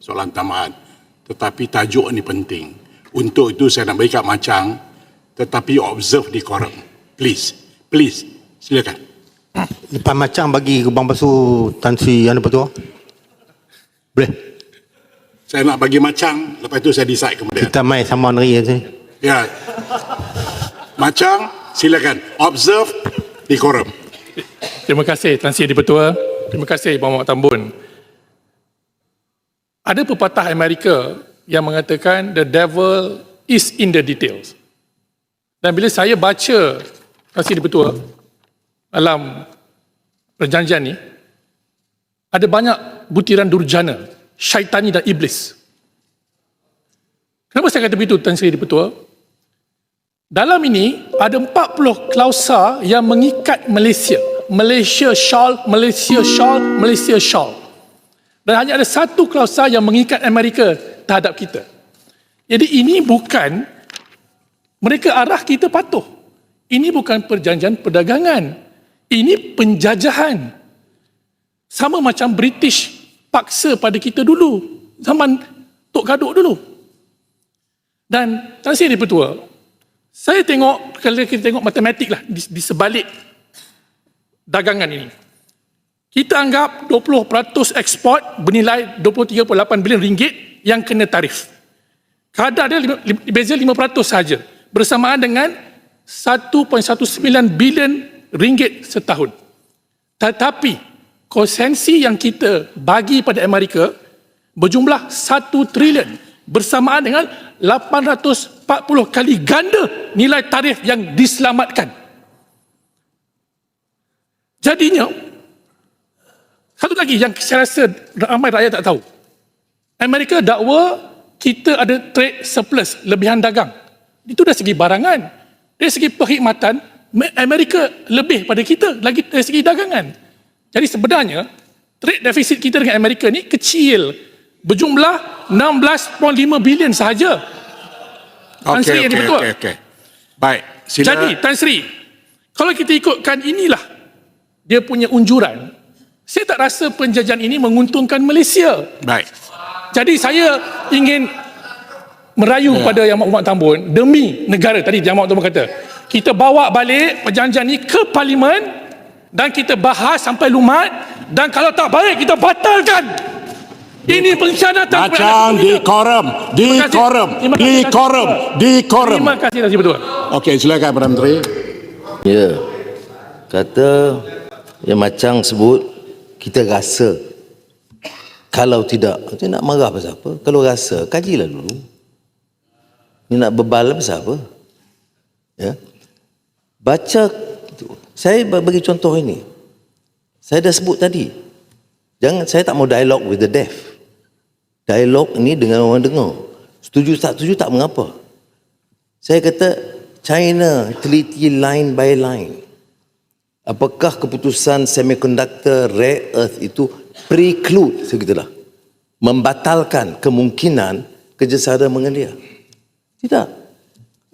soalan tambahan. Tetapi tajuk ni penting. Untuk itu saya nak bagi kat Macang, tetapi observe di koram. Please, please, silakan. Lepas macam bagi Bang Basu Tan Sri Anu Petua. Boleh? Saya nak bagi Macang, lepas itu saya decide kemudian. Kita mai sama negeri sini. Ya. Macang, silakan. Observe di koram. Terima kasih Tan Sri Dipertua. Terima kasih Bang Muhammad Tambun. Ada pepatah Amerika yang mengatakan the devil is in the details. Dan bila saya baca Tan Sri Dipertua dalam perjanjian ni ada banyak butiran durjana, syaitani dan iblis. Kenapa saya kata begitu Tan Sri Dipertua? Dalam ini ada 40 klausa yang mengikat Malaysia. Malaysia shawl, Malaysia shawl, Malaysia shawl. Dan hanya ada satu klausa yang mengikat Amerika terhadap kita. Jadi ini bukan mereka arah kita patuh. Ini bukan perjanjian perdagangan. Ini penjajahan. Sama macam British paksa pada kita dulu. Zaman Tok Gaduk dulu. Dan Tan Sri Dipertua, saya tengok, kalau kita tengok matematik lah di, di sebalik dagangan ini. Kita anggap 20% ekspor bernilai 23.8 bilion ringgit yang kena tarif. Kadar dia beza 5% saja bersamaan dengan 1.19 bilion ringgit setahun. Tetapi konsensi yang kita bagi pada Amerika berjumlah 1 trilion bersamaan dengan 840 kali ganda nilai tarif yang diselamatkan. Jadinya, satu lagi yang saya rasa ramai rakyat tak tahu. Amerika dakwa kita ada trade surplus, lebihan dagang. Itu dari segi barangan. Dari segi perkhidmatan, Me- Amerika lebih pada kita lagi dari segi dagangan. Jadi sebenarnya, trade deficit kita dengan Amerika ni kecil. Berjumlah 16.5 bilion sahaja. Tan Sri okey, betul. okey, okey. Baik, sila. Jadi Tan Sri, kalau kita ikutkan inilah dia punya unjuran, saya tak rasa penjajahan ini menguntungkan Malaysia. Baik. Jadi saya ingin merayu Ya. pada Yang Amat Tambun demi negara tadi Yang Amat Tambun kata kita bawa balik perjanjian ini ke parlimen dan kita bahas sampai lumat dan kalau tak baik kita batalkan. Ini pengkhianatan kepada Macang anak di koram, di Terima kasih. koram, Terima di Betul. di koram. Terima kasih Sri Betul. Okey, silakan Perdana Menteri. Ya. Kata yang macam sebut kita rasa kalau tidak, kita nak marah pasal apa? Kalau rasa, kajilah dulu. Ni nak bebal pasal apa? Ya. Baca saya bagi contoh ini. Saya dah sebut tadi. Jangan saya tak mau dialog with the deaf. Dialog ni dengan orang dengar. Setuju tak setuju tak mengapa. Saya kata China teliti line by line. Apakah keputusan semiconductor rare earth itu preclude segitulah membatalkan kemungkinan kerjasama dengan dia? Tidak.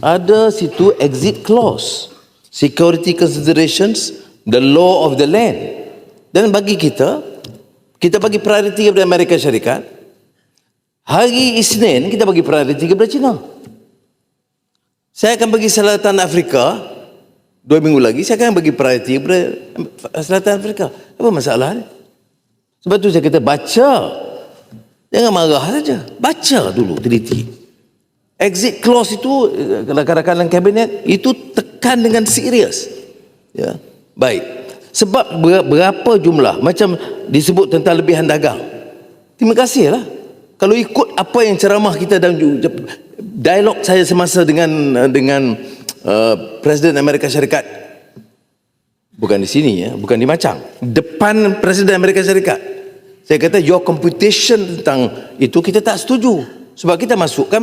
Ada situ exit clause, security considerations, the law of the land. Dan bagi kita, kita bagi priority kepada Amerika Syarikat. Hari Isnin kita bagi priority kepada China. Saya akan bagi Selatan Afrika dua minggu lagi saya akan bagi priority kepada Selatan Afrika. Apa masalah ni? Sebab tu saya kata baca. Jangan marah saja. Baca dulu teliti. Exit clause itu eh, kadang-kadang kabinet itu tekan dengan serius. Ya. Baik. Sebab ber- berapa jumlah macam disebut tentang lebihan dagang. Terima kasihlah. Kalau ikut apa yang ceramah kita dan dialog saya semasa dengan dengan uh, Presiden Amerika Syarikat bukan di sini ya, bukan di Macang, depan Presiden Amerika Syarikat. Saya kata your computation tentang itu kita tak setuju sebab kita masukkan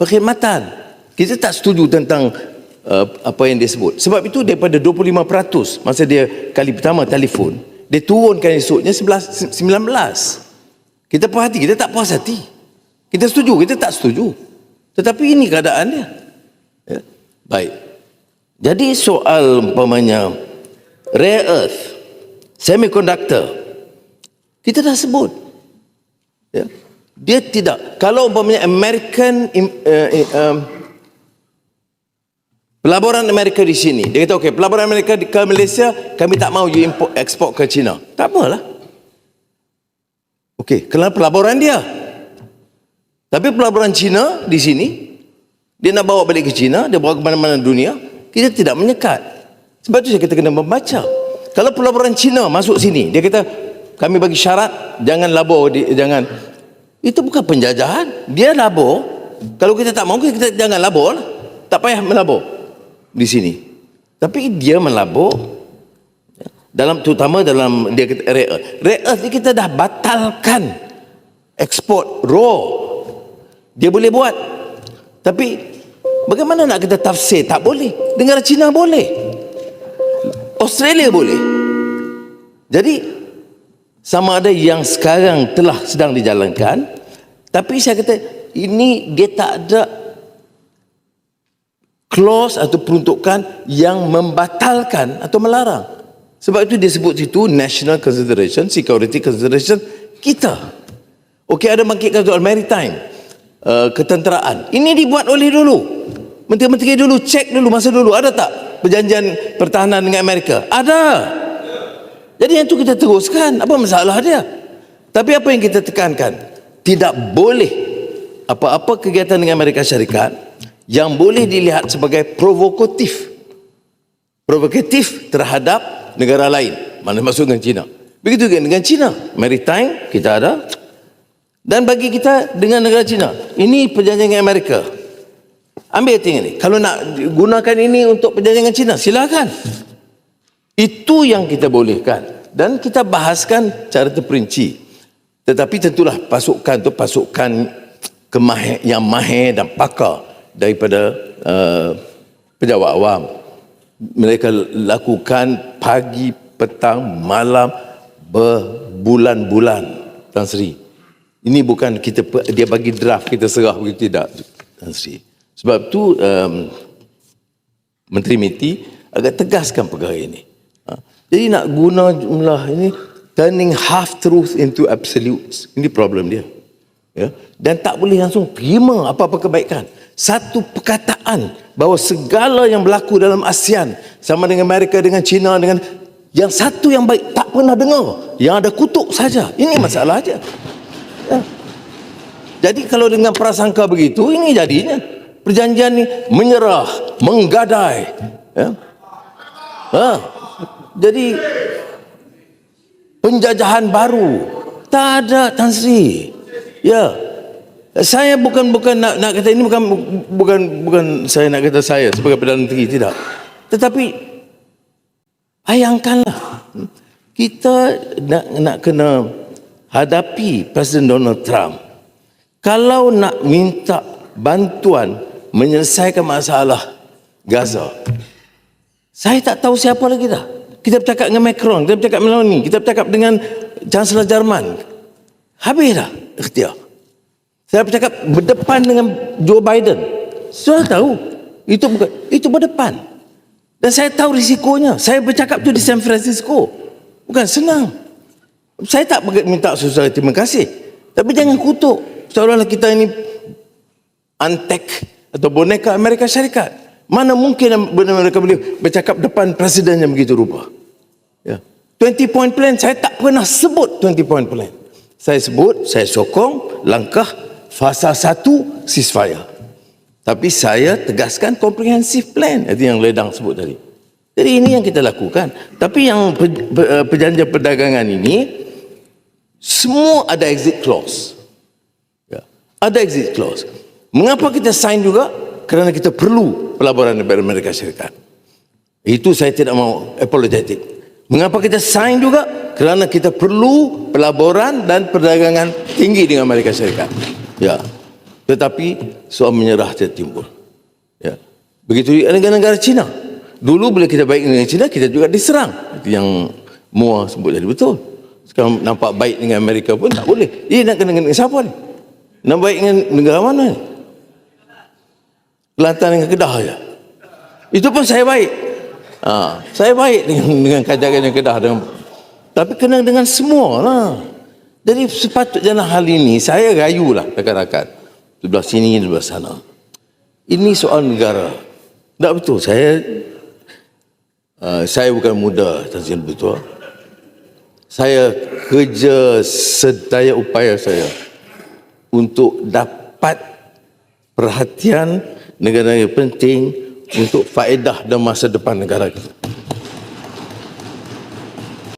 perkhidmatan. Kita tak setuju tentang uh, apa yang dia sebut. Sebab itu daripada 25% masa dia kali pertama telefon, dia turunkan esoknya 11 19. Kita puas hati, kita tak puas hati. Kita setuju, kita tak setuju. Tetapi ini keadaan dia. Ya. Baik. Jadi soal umpamanya rare earth, semiconductor, kita dah sebut. Ya. Dia tidak. Kalau umpamanya American im- uh, um, pelaburan Amerika di sini, dia kata okey, pelaburan Amerika di- ke Malaysia kami tak mau you import ekspor ke China. Tak apalah. Okey, kerana pelaburan dia. Tapi pelaburan China di sini dia nak bawa balik ke China, dia bawa ke mana-mana dunia, kita tidak menyekat. Sebab tu saya kata kena membaca. Kalau pelaburan China masuk sini, dia kata kami bagi syarat jangan labur di, jangan itu bukan penjajahan. Dia labur. Kalau kita tak mahu kita jangan labur lah. Tak payah melabur di sini. Tapi dia melabur dalam terutama dalam dia kata rare earth. Rare earth ni kita dah batalkan ekspor raw. Dia boleh buat. Tapi bagaimana nak kita tafsir? Tak boleh. Negara China boleh. Australia boleh. Jadi sama ada yang sekarang telah sedang dijalankan tapi saya kata ini dia tak ada clause atau peruntukan yang membatalkan atau melarang. Sebab itu dia sebut situ national consideration, security consideration kita. Okey ada bangkitkan soal maritime, uh, ketenteraan. Ini dibuat oleh dulu. Menteri-menteri dulu cek dulu masa dulu ada tak perjanjian pertahanan dengan Amerika? Ada. Jadi yang itu kita teruskan. Apa masalah dia? Tapi apa yang kita tekankan? Tidak boleh apa-apa kegiatan dengan Amerika Syarikat yang boleh dilihat sebagai provokatif. Provokatif terhadap negara lain. Mana masuk dengan China. Begitu juga dengan China. Maritime kita ada. Dan bagi kita dengan negara China. Ini perjanjian dengan Amerika. Ambil tengok ni. Kalau nak gunakan ini untuk perjanjian China, silakan. Itu yang kita bolehkan. Dan kita bahaskan cara terperinci. Tetapi tentulah pasukan tu pasukan kemahir, yang mahir dan pakar daripada uh, pejabat awam. Mereka lakukan pagi, petang, malam, berbulan-bulan. Tan Sri. Ini bukan kita dia bagi draft kita serah begitu tidak Tan Sri. Sebab tu um, Menteri Miti agak tegaskan perkara ini. Ha. Jadi nak guna jumlah ini turning half truth into absolutes. Ini problem dia. Ya. Dan tak boleh langsung terima apa-apa kebaikan. Satu perkataan bahawa segala yang berlaku dalam ASEAN sama dengan Amerika dengan China dengan yang satu yang baik tak pernah dengar. Yang ada kutuk saja. Ini masalah aja. Ya. Jadi kalau dengan prasangka begitu ini jadinya perjanjian ni menyerah, menggadai. Ya. Ha. Jadi penjajahan baru tak ada Tan Sri. Ya. Saya bukan bukan nak nak kata ini bukan bukan bukan saya nak kata saya sebagai perdana menteri tidak. Tetapi bayangkanlah kita nak nak kena hadapi Presiden Donald Trump. Kalau nak minta bantuan menyelesaikan masalah Gaza. Saya tak tahu siapa lagi dah. Kita bercakap dengan Macron, kita bercakap dengan Meloni, kita bercakap dengan Chancellor Jerman. Habis dah ikhtiar. Saya bercakap berdepan dengan Joe Biden. Sudah tahu. Itu bukan itu berdepan. Dan saya tahu risikonya. Saya bercakap tu di San Francisco. Bukan senang. Saya tak minta susah terima kasih. Tapi jangan kutuk. Seolah-olah kita ini antek atau boneka Amerika Syarikat. Mana mungkin mereka boleh bercakap depan presiden yang begitu rupa. Ya. 20 point plan saya tak pernah sebut 20 point plan. Saya sebut, saya sokong langkah fasa 1 ceasefire. Tapi saya tegaskan comprehensive plan. Itu yang Ledang sebut tadi. Jadi ini yang kita lakukan. Tapi yang perjanjian perdagangan ini semua ada exit clause. Ya. Ada exit clause. Mengapa kita sign juga? Kerana kita perlu pelaburan daripada Amerika Syarikat. Itu saya tidak mau apologetic. Mengapa kita sign juga? Kerana kita perlu pelaburan dan perdagangan tinggi dengan Amerika Syarikat. Ya. Tetapi soal menyerah tidak timbul. Ya. Begitu juga dengan negara China. Dulu bila kita baik dengan China, kita juga diserang. Itu yang Mua sebut tadi betul. Sekarang nampak baik dengan Amerika pun tak boleh. Dia nak kena dengan siapa ni? Nak baik dengan negara mana ni? Kelantan dengan Kedah saja. Itu pun saya baik. Ha, saya baik dengan, dengan yang Kedah. Dengan, tapi kena dengan semua lah. Jadi sepatutnya dalam hal ini saya rayulah rakan-rakan sebelah sini sebelah sana. Ini soal negara. Tak betul saya uh, saya bukan muda Tan Sri Betul. Saya kerja sedaya upaya saya untuk dapat perhatian negara yang penting untuk faedah dan masa depan negara kita.